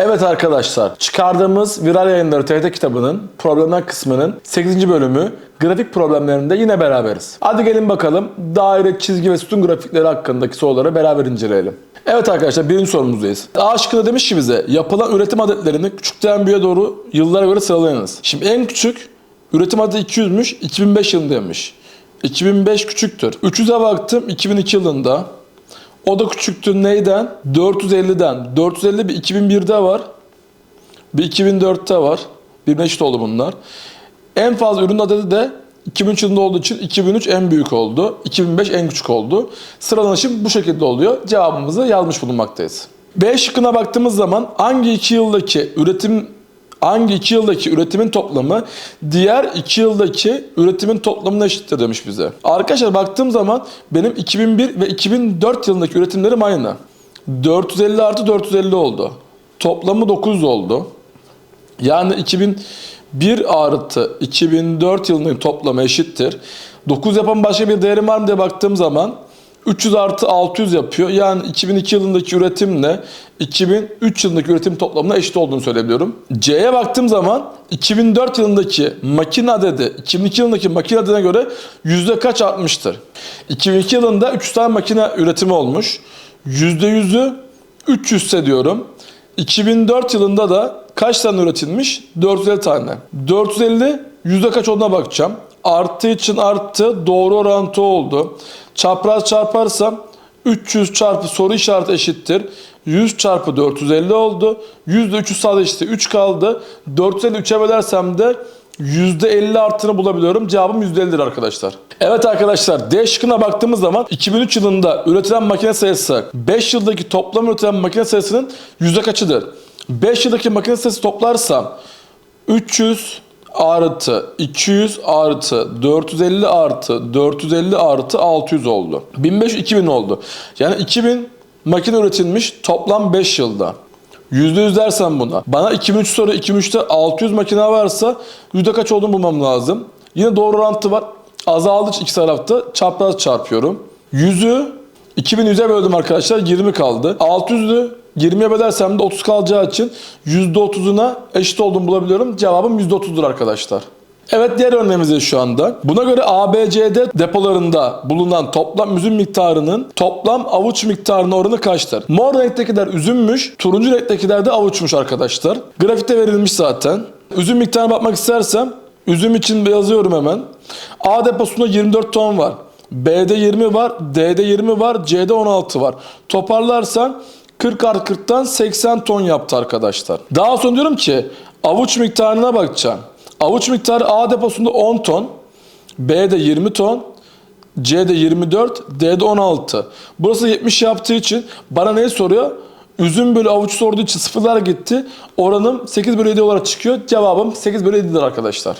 Evet arkadaşlar, çıkardığımız Viral Yayınları TRT kitabının problemler kısmının 8. bölümü grafik problemlerinde yine beraberiz. Hadi gelin bakalım daire, çizgi ve sütun grafikleri hakkındaki soruları beraber inceleyelim. Evet arkadaşlar birinci sorumuzdayız. A şıkkında demiş ki bize yapılan üretim adetlerini küçükten büyüğe doğru yıllara göre sıralayınız. Şimdi en küçük üretim adeti 200'müş, 2005 yılındaymış. 2005 küçüktür. 300'e baktım 2002 yılında. O da küçüktü neyden? 450'den. 450 bir 2001'de var. Bir 2004'te var. Birbirine eşit oldu bunlar. En fazla ürün adedi de 2003 yılında olduğu için 2003 en büyük oldu. 2005 en küçük oldu. Sıralanışım bu şekilde oluyor. Cevabımızı yazmış bulunmaktayız. B şıkkına baktığımız zaman hangi iki yıldaki üretim hangi iki yıldaki üretimin toplamı diğer iki yıldaki üretimin toplamına eşittir demiş bize. Arkadaşlar baktığım zaman benim 2001 ve 2004 yılındaki üretimlerim aynı. 450 artı 450 oldu. Toplamı 900 oldu. Yani 2001 artı 2004 yılının toplamı eşittir. 9 yapan başka bir değerim var mı diye baktığım zaman 300 artı 600 yapıyor. Yani 2002 yılındaki üretimle 2003 yılındaki üretim toplamına eşit olduğunu söyleyebiliyorum. C'ye baktığım zaman 2004 yılındaki makine adedi 2002 yılındaki makine adedine göre yüzde kaç artmıştır? 2002 yılında 300 tane makine üretimi olmuş. %100'ü 300 ise diyorum. 2004 yılında da kaç tane üretilmiş? 450 tane. 450 yüzde kaç olduğuna bakacağım. Arttığı için arttı. Doğru orantı oldu. Çapraz çarparsam 300 çarpı soru işareti eşittir. 100 çarpı 450 oldu. Yüzde 300 sadeleşti. 3 kaldı. 450 3'e bölersem de %50 artını bulabiliyorum. Cevabım %50'dir arkadaşlar. Evet arkadaşlar D şıkkına baktığımız zaman 2003 yılında üretilen makine sayısı 5 yıldaki toplam üretilen makine sayısının yüzde kaçıdır? 5 yıldaki makine sayısı toplarsam 300 artı 200 artı 450 artı 450 artı 600 oldu. 1500 2000 oldu. Yani 2000 makine üretilmiş toplam 5 yılda. %100 dersem buna. Bana 2003 soru 2003'te 600 makine varsa yüzde kaç olduğunu bulmam lazım. Yine doğru orantı var. Azaldı iki tarafta. Çapraz çarpıyorum. 100'ü 2100'e böldüm arkadaşlar. 20 kaldı. 600'ü 20'ye bölersem de 30 kalacağı için %30'una eşit olduğunu bulabiliyorum. Cevabım %30'dur arkadaşlar. Evet diğer örneğimizde şu anda. Buna göre ABCD depolarında bulunan toplam üzüm miktarının toplam avuç miktarının oranı kaçtır? Mor renktekiler üzümmüş, turuncu renktekiler de avuçmuş arkadaşlar. Grafikte verilmiş zaten. Üzüm miktarına bakmak istersem üzüm için yazıyorum hemen. A deposunda 24 ton var. B'de 20 var, D'de 20 var, C'de 16 var. Toparlarsan 40 artı 40'tan 80 ton yaptı arkadaşlar. Daha sonra diyorum ki avuç miktarına bakacağım. Avuç miktarı A deposunda 10 ton, B'de 20 ton, C'de 24, D'de 16. Burası 70 yaptığı için bana neyi soruyor? Üzüm bölü avuç sorduğu için sıfırlar gitti. Oranım 8 bölü 7 olarak çıkıyor. Cevabım 8 bölü 7'dir arkadaşlar.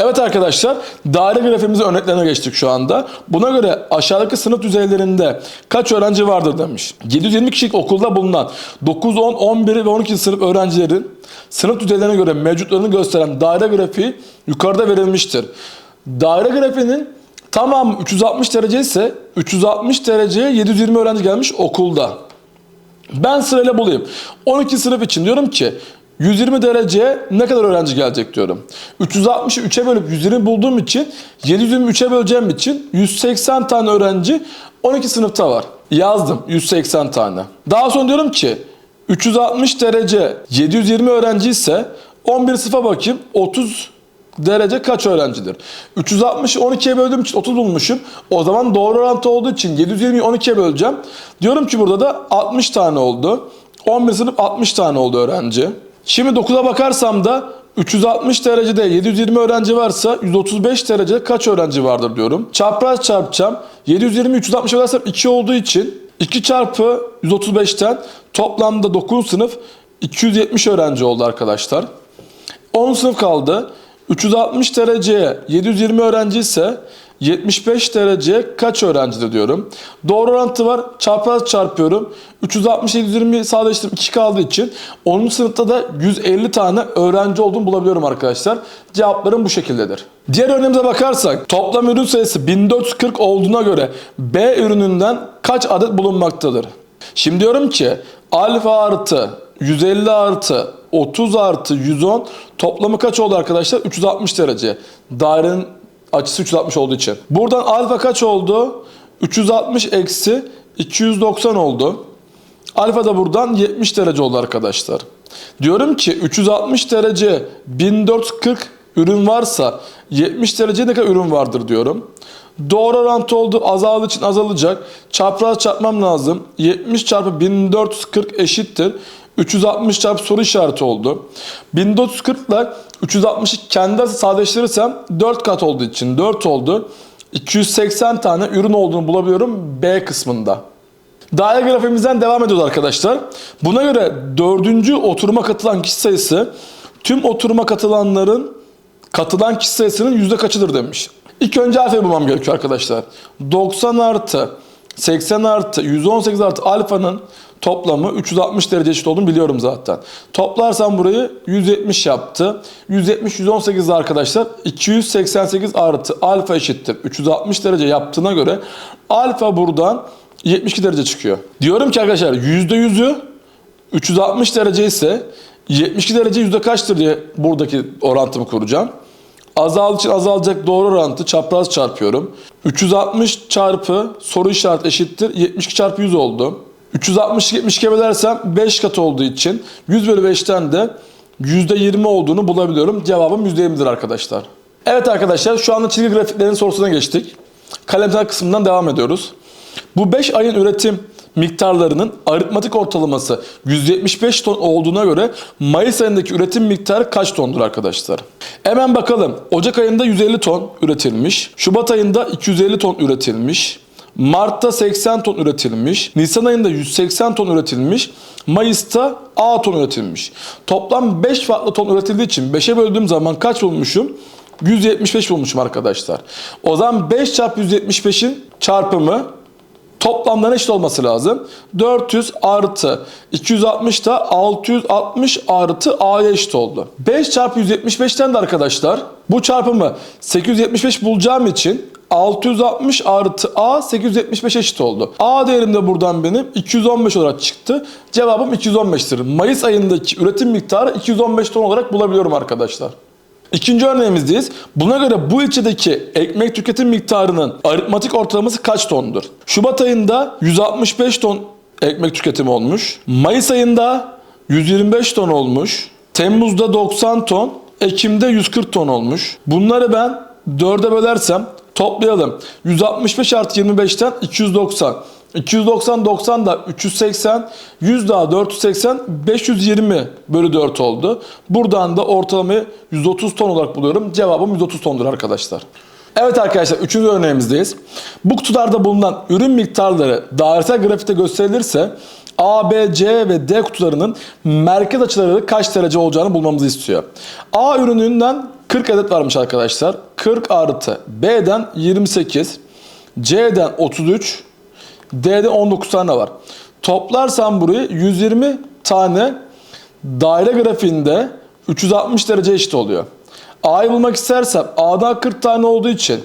Evet arkadaşlar, daire grafiğimizin örneklerine geçtik şu anda. Buna göre aşağıdaki sınıf düzeylerinde kaç öğrenci vardır demiş. 720 kişilik okulda bulunan 9, 10, 11 ve 12 sınıf öğrencilerin sınıf düzeylerine göre mevcutlarını gösteren daire grafiği yukarıda verilmiştir. Daire grafiğinin tamamı 360 derece ise 360 dereceye 720 öğrenci gelmiş okulda. Ben sırayla bulayım. 12 sınıf için diyorum ki 120 dereceye ne kadar öğrenci gelecek diyorum. 360'ı 3'e bölüp 120 bulduğum için 720 3'e böleceğim için 180 tane öğrenci 12 sınıfta var. Yazdım 180 tane. Daha sonra diyorum ki 360 derece 720 öğrenci ise 11 sınıfa bakayım 30 derece kaç öğrencidir? 360'ı 12'ye böldüğüm için 30 bulmuşum. O zaman doğru orantı olduğu için 720'yi 12'ye böleceğim. Diyorum ki burada da 60 tane oldu. 11 sınıf 60 tane oldu öğrenci. Şimdi 9'a bakarsam da 360 derecede 720 öğrenci varsa 135 derecede kaç öğrenci vardır diyorum. Çapraz çarpacağım. 720 360 bölersem 2 olduğu için 2 çarpı 135'ten toplamda 9 sınıf 270 öğrenci oldu arkadaşlar. 10 sınıf kaldı. 360 dereceye 720 öğrenci ise 75 dereceye kaç öğrencidir diyorum. Doğru orantı var. Çarpaz çarpıyorum. 360 720 sadeleştirip 2 kaldığı için 10. sınıfta da 150 tane öğrenci olduğunu bulabiliyorum arkadaşlar. Cevaplarım bu şekildedir. Diğer örneğimize bakarsak toplam ürün sayısı 1440 olduğuna göre B ürününden kaç adet bulunmaktadır? Şimdi diyorum ki alfa artı 150 artı 30 artı 110 toplamı kaç oldu arkadaşlar? 360 derece. Dairenin açısı 360 olduğu için. Buradan alfa kaç oldu? 360 eksi 290 oldu. Alfa da buradan 70 derece oldu arkadaşlar. Diyorum ki 360 derece 1440 ürün varsa 70 derece ne kadar ürün vardır diyorum. Doğru orantı oldu. Azaldığı için azalacak. Çapraz çarpmam lazım. 70 çarpı 1440 eşittir. 360 çarpı soru işareti oldu. 1440 ile 360'ı kendi sadeleştirirsem 4 kat olduğu için 4 oldu. 280 tane ürün olduğunu bulabiliyorum B kısmında. Daire grafiğimizden devam ediyoruz arkadaşlar. Buna göre dördüncü oturuma katılan kişi sayısı tüm oturuma katılanların katılan kişi sayısının yüzde kaçıdır demiş. İlk önce alfayı bulmam gerekiyor arkadaşlar. 90 artı 80 artı 118 artı alfanın toplamı 360 derece eşit olduğunu biliyorum zaten. Toplarsam burayı 170 yaptı. 170 118 arkadaşlar 288 artı alfa eşittir. 360 derece yaptığına göre alfa buradan 72 derece çıkıyor. Diyorum ki arkadaşlar %100'ü 360 derece ise 72 derece yüzde kaçtır diye buradaki orantımı kuracağım. Azal için azalacak doğru orantı çapraz çarpıyorum. 360 çarpı soru işareti eşittir 72 çarpı 100 oldu. 360 72 bölersem 5 kat olduğu için 100 bölü 5'ten de %20 olduğunu bulabiliyorum. Cevabım %20'dir arkadaşlar. Evet arkadaşlar şu anda çizgi grafiklerinin sorusuna geçtik. Kalemsel kısmından devam ediyoruz. Bu 5 ayın üretim miktarlarının aritmatik ortalaması 175 ton olduğuna göre Mayıs ayındaki üretim miktarı kaç tondur arkadaşlar? Hemen bakalım. Ocak ayında 150 ton üretilmiş. Şubat ayında 250 ton üretilmiş. Mart'ta 80 ton üretilmiş. Nisan ayında 180 ton üretilmiş. Mayıs'ta A ton üretilmiş. Toplam 5 farklı ton üretildiği için 5'e böldüğüm zaman kaç bulmuşum? 175 bulmuşum arkadaşlar. O zaman 5 çarpı 175'in çarpımı toplamdan eşit olması lazım. 400 artı 260 da 660 artı A'ya eşit oldu. 5 çarpı 175'ten de arkadaşlar bu çarpımı 875 bulacağım için 660 artı A 875 eşit oldu. A değerim de buradan benim 215 olarak çıktı. Cevabım 215'tir. Mayıs ayındaki üretim miktarı 215 ton olarak bulabiliyorum arkadaşlar. İkinci örneğimizdeyiz. Buna göre bu ilçedeki ekmek tüketim miktarının aritmatik ortalaması kaç tondur? Şubat ayında 165 ton ekmek tüketimi olmuş. Mayıs ayında 125 ton olmuş. Temmuz'da 90 ton. Ekim'de 140 ton olmuş. Bunları ben 4'e bölersem toplayalım. 165 artı 25'ten 290. 290 90 da 380, 100 daha 480, 520 bölü 4 oldu. Buradan da ortalamayı 130 ton olarak buluyorum. Cevabım 130 tondur arkadaşlar. Evet arkadaşlar üçüncü örneğimizdeyiz. Bu kutularda bulunan ürün miktarları dairesel grafikte gösterilirse A, B, C ve D kutularının merkez açıları kaç derece olacağını bulmamızı istiyor. A ürününden 40 adet varmış arkadaşlar. 40 artı B'den 28, C'den 33, D'de 19 tane var. Toplarsam burayı 120 tane daire grafiğinde 360 derece eşit oluyor. A'yı bulmak istersem A'da 40 tane olduğu için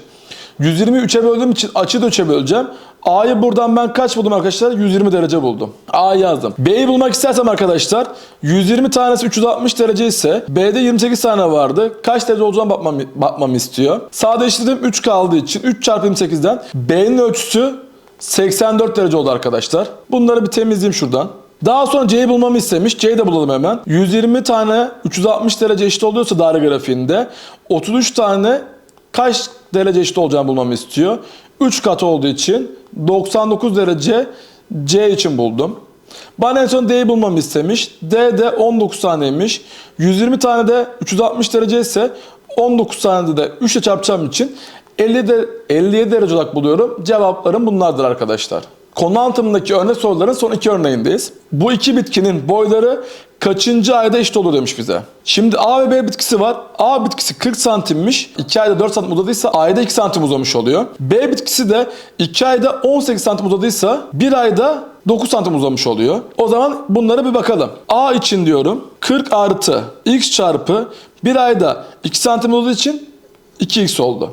120'yi 3'e böldüğüm için açıyı da 3'e böleceğim. A'yı buradan ben kaç buldum arkadaşlar? 120 derece buldum. A yazdım. B'yi bulmak istersem arkadaşlar 120 tanesi 360 derece ise B'de 28 tane vardı. Kaç derece olacağını bakmam, bakmamı istiyor. Sadeleştirdim 3 kaldığı için 3 çarpı 28'den B'nin ölçüsü 84 derece oldu arkadaşlar. Bunları bir temizleyeyim şuradan. Daha sonra C'yi bulmamı istemiş. C'yi de bulalım hemen. 120 tane 360 derece eşit oluyorsa daire grafiğinde 33 tane kaç derece eşit olacağını bulmamı istiyor. 3 kat olduğu için 99 derece C için buldum. Bana en son D'yi bulmamı istemiş. D de 19 taneymiş. 120 tane de 360 derece ise 19 tane de 3 ile çarpacağım için 50 de, 57 derece olarak buluyorum. Cevaplarım bunlardır arkadaşlar. Konu anlatımındaki örnek soruların son iki örneğindeyiz. Bu iki bitkinin boyları kaçıncı ayda eşit olur demiş bize. Şimdi A ve B bitkisi var. A bitkisi 40 santimmiş. 2 ayda 4 santim uzadıysa ayda 2 santim uzamış oluyor. B bitkisi de 2 ayda 18 santim uzadıysa 1 ayda 9 santim uzamış oluyor. O zaman bunlara bir bakalım. A için diyorum 40 artı x çarpı 1 ayda 2 santim uzadığı için 2x oldu.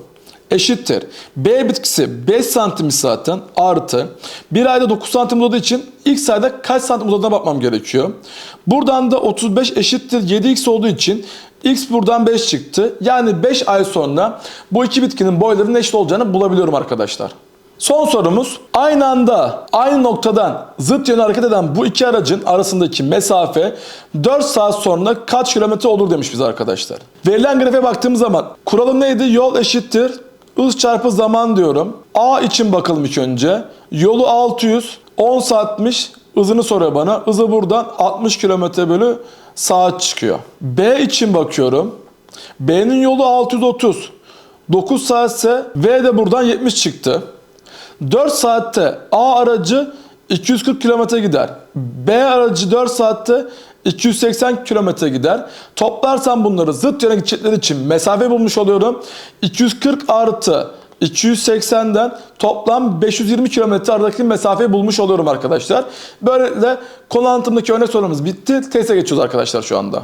Eşittir. B bitkisi 5 santim zaten artı. Bir ayda 9 santim uzadığı için x ayda kaç santim uzadığına bakmam gerekiyor. Buradan da 35 eşittir 7x olduğu için x buradan 5 çıktı. Yani 5 ay sonra bu iki bitkinin boylarının eşit olacağını bulabiliyorum arkadaşlar. Son sorumuz aynı anda aynı noktadan zıt yöne hareket eden bu iki aracın arasındaki mesafe 4 saat sonra kaç kilometre olur demiş bize arkadaşlar. Verilen grafiğe baktığımız zaman kuralım neydi? Yol eşittir. Hız çarpı zaman diyorum. A için bakalım ilk önce. Yolu 600, 10 saatmiş. Hızını soruyor bana. Hızı buradan 60 kilometre bölü saat çıkıyor. B için bakıyorum. B'nin yolu 630. 9 saatse V de buradan 70 çıktı. 4 saatte A aracı 240 kilometre gider. B aracı 4 saatte 280 kilometre gider. Toplarsam bunları zıt yöne gidecekleri için mesafe bulmuş oluyorum. 240 artı 280'den toplam 520 kilometre aradaki mesafeyi bulmuş oluyorum arkadaşlar. Böylelikle konu anlatımdaki örnek sorumuz bitti. Teste geçiyoruz arkadaşlar şu anda.